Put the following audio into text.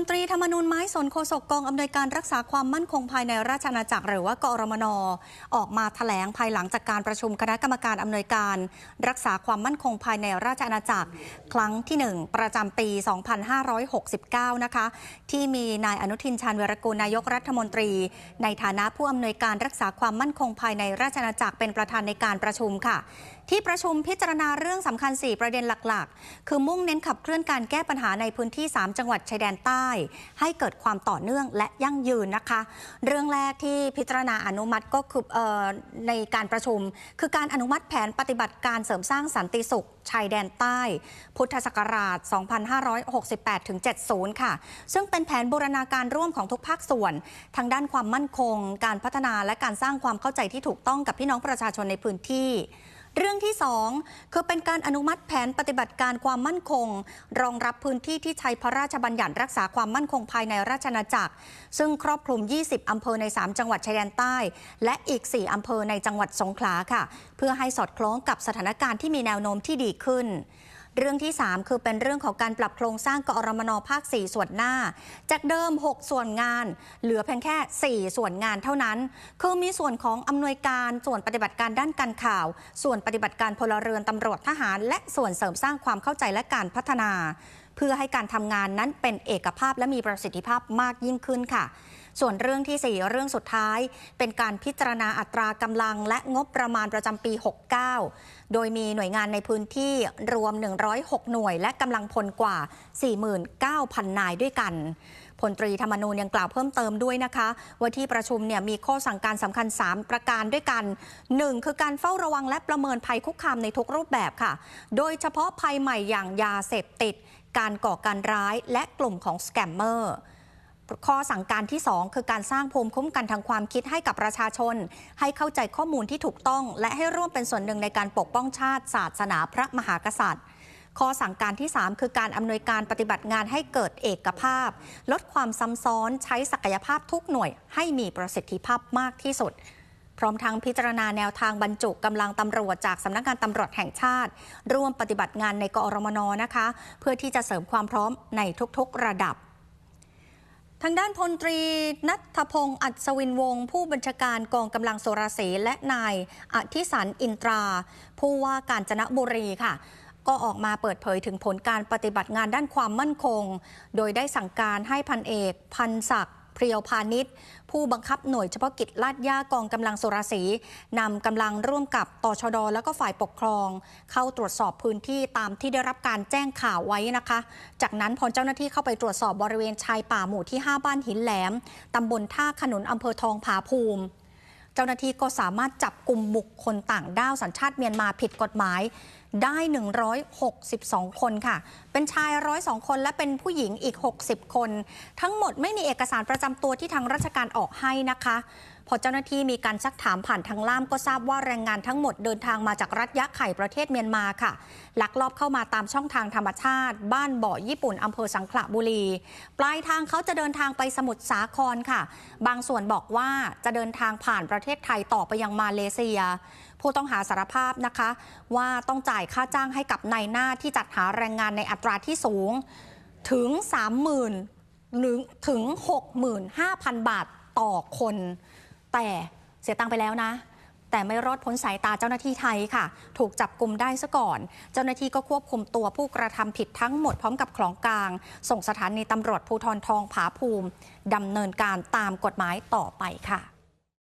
ลตรีธรรมนูญไม้สนโฆษกกองอำนวยการรักษาความมั่นคงภายในราชอาณาจักรหรือว่ากอรมน ออกมาถแถลงภายหลังจากการประชุมคณะกรรมการอำนวยการ รักษาความมั่นคงภายในราชอาณาจักร ครั้งที่ 1 ประจำปี 2569 นะคะ ที่มีนายอนุทินชาญวีรกูลนายกรัฐมนตรี ในฐานะผู้อำนวยการรักษาความมั่นคงภายในราชอาณาจักรเป็นประธานในการประชุมค่ะที่ประชุมพิจารณาเรื่องสำคัญ 4 ประเด็นหลัก ๆ คือมุ่งเน้นขับเคลื่อนการแก้ปัญหาในพื้นที่ 3 จังหวัดชายแดนใต้ให้เกิดความต่อเนื่องและยั่งยืนนะคะ เรื่องแรกที่พิจารณาอนุมัติก็คือในการประชุม คือการอนุมัติแผนปฏิบัติการเสริมสร้างสันติสุขชายแดนใต้ พุทธศักราช 2568-70 ค่ะ ซึ่งเป็นแผนบูรณาการร่วมของทุกภาคส่วน ทางด้านความมั่นคง การพัฒนาและการสร้างความเข้าใจที่ถูกต้องกับพี่น้องประชาชนในพื้นที่ เรื่องที่ 2 คือเป็นการอนุมัติแผนปฏิบัติการความมั่นคง รองรับพื้นที่ที่ใช้พระราชบัญญัติรักษาความมั่นคงภายในราชนาจักร ซึ่งครอบคลุม 20 อำเภอใน 3 จังหวัดชายแดนใต้ และอีก 4 อำเภอในจังหวัดสงขลาค่ะ เพื่อให้สอดคล้องกับสถานการณ์ที่มีแนวโน้มที่ดีขึ้น เรื่องที่ 3 คือเป็นเรื่องของการปรับโครงสร้างกอรมนภาค 4 ส่วนหน้า จากเดิม 6 ส่วนงาน เหลือเพียงแค่ 4 ส่วนงานเท่านั้น คือมีส่วนของอำนวยการส่วนปฏิบัติการด้านการข่าว ส่วนปฏิบัติการพลเรือนตำรวจทหาร และส่วนเสริมสร้างความเข้าใจและการพัฒนา เพื่อให้การทำงานนั้นเป็นเอกภาพและมีประสิทธิภาพมากยิ่งขึ้นค่ะ ส่วนเรื่องที่ 4 เรื่องสุดท้าย เป็นการพิจารณาอัตรากำลัง และงบประมาณประจำปี 69 โดยมีหน่วยงานในพื้นที่รวม 106 หน่วย และกำลังพลกว่า 49,000 นายด้วยกันพลตรีธรรมนูญยังกล่าวเพิ่มเติมด้วยนะคะว่าที่ประชุมเนี่ยมีข้อสั่งการสำคัญ 3 ประการด้วยกัน 1. คือการเฝ้าระวังและประเมินภัยคุกคามในทุกรูปแบบค่ะ โดยเฉพาะภัยใหม่อย่างยาเสพติด การก่อการร้ายและกลุ่มของสแกมเมอร์ ข้อสั่งการที่ 2 คือการสร้างภูมิคุ้มกันทางความคิดให้กับประชาชน ให้เข้าใจข้อมูลที่ถูกต้อง และให้ร่วมเป็นส่วนหนึ่งในการปกป้องชาติ ศาสนาพระมหากษัตริย์ ข้อสั่งการที่ 3 คือการอำนวยการปฏิบัติงานให้เกิดเอกภาพ ลดความซ้ำซ้อนใช้ศักยภาพทุกหน่วย ให้มีประสิทธิภาพมากที่สุดพร้อมทั้งพิจารณาแนวทางบรรจุกำลังตำรวจจากสำนักงานตำรวจแห่งชาติ ร่วมปฏิบัติงานในกอรมนนะคะ เพื่อที่จะเสริมความพร้อมในทุกๆระดับ ทางด้านพลตรีนัทพงศ์อัศวินวงศ์ผู้บัญชาการกองกำลังสุราสีและนายอธิสันอินตรา ผู้ว่าการจนบุรีค่ะ ก็ออกมาเปิดเผยถึงผลการปฏิบัติงานด้านความมั่นคง โดยได้สั่งการให้พันเอก พันศักดิ์ เพรียวพาณิชย์ ผู้บังคับหน่วยเฉพาะกิจลาดย่ากองกำลังสุรศรีนำกำลังร่วมกับตชด และก็ฝ่ายปกครอง เข้าตรวจสอบพื้นที่ตามที่ได้รับการแจ้งข่าวไว้นะคะ จากนั้นพอเจ้าหน้าที่เข้าไปตรวจสอบบริเวณชายป่าหมู่ที่ 5 บ้านหินแหลมตำบลท่าขนุนอำเภอทองผาภูมิ เจ้าหน้าที่ก็สามารถจับกลุ่มบุคคลต่างด้าวสัญชาติเมียนมาผิดกฎหมายได้ 162 คนค่ะ เป็นชาย 102 คนและเป็นผู้หญิงอีก 60 คน ทั้งหมดไม่มีเอกสารประจำตัวที่ทางราชการออกให้นะคะ พอเจ้าหน้าที่มีการซักถามผ่านทางล่ามก็ทราบว่าแรงงานทั้งหมดเดินทางมาจากรัฐยะไข่ประเทศเมียนมาค่ะ ลักลอบเข้ามาตามช่องทางธรรมชาติ บ้านบ่อญี่ปุ่นอำเภอสังขละบุรี ปลายทางเขาจะเดินทางไปสมุทรสาครค่ะ บางส่วนบอกว่าจะเดินทางผ่านประเทศไทยต่อไปยังมาเลเซีย ผู้ต้องหาสารภาพนะคะ ว่าต้องจ่ายค่าจ้างให้กับนายหน้าที่จัดหาแรงงานในอัตราที่สูงถึง 30,000หรือถึง 65,000 บาทต่อคน แต่เสียตังไปแล้วนะ แต่ไม่รอดพ้นสายตาเจ้าหน้าที่ไทยค่ะ ถูกจับกลุ่มได้ซะก่อน เจ้าหน้าที่ก็ควบคุมตัวผู้กระทำผิดทั้งหมดพร้อมกับของกลาง ส่งสถานีตำรวจภูธรทองผาภูมิดำเนินการตามกฎหมายต่อไปค่ะ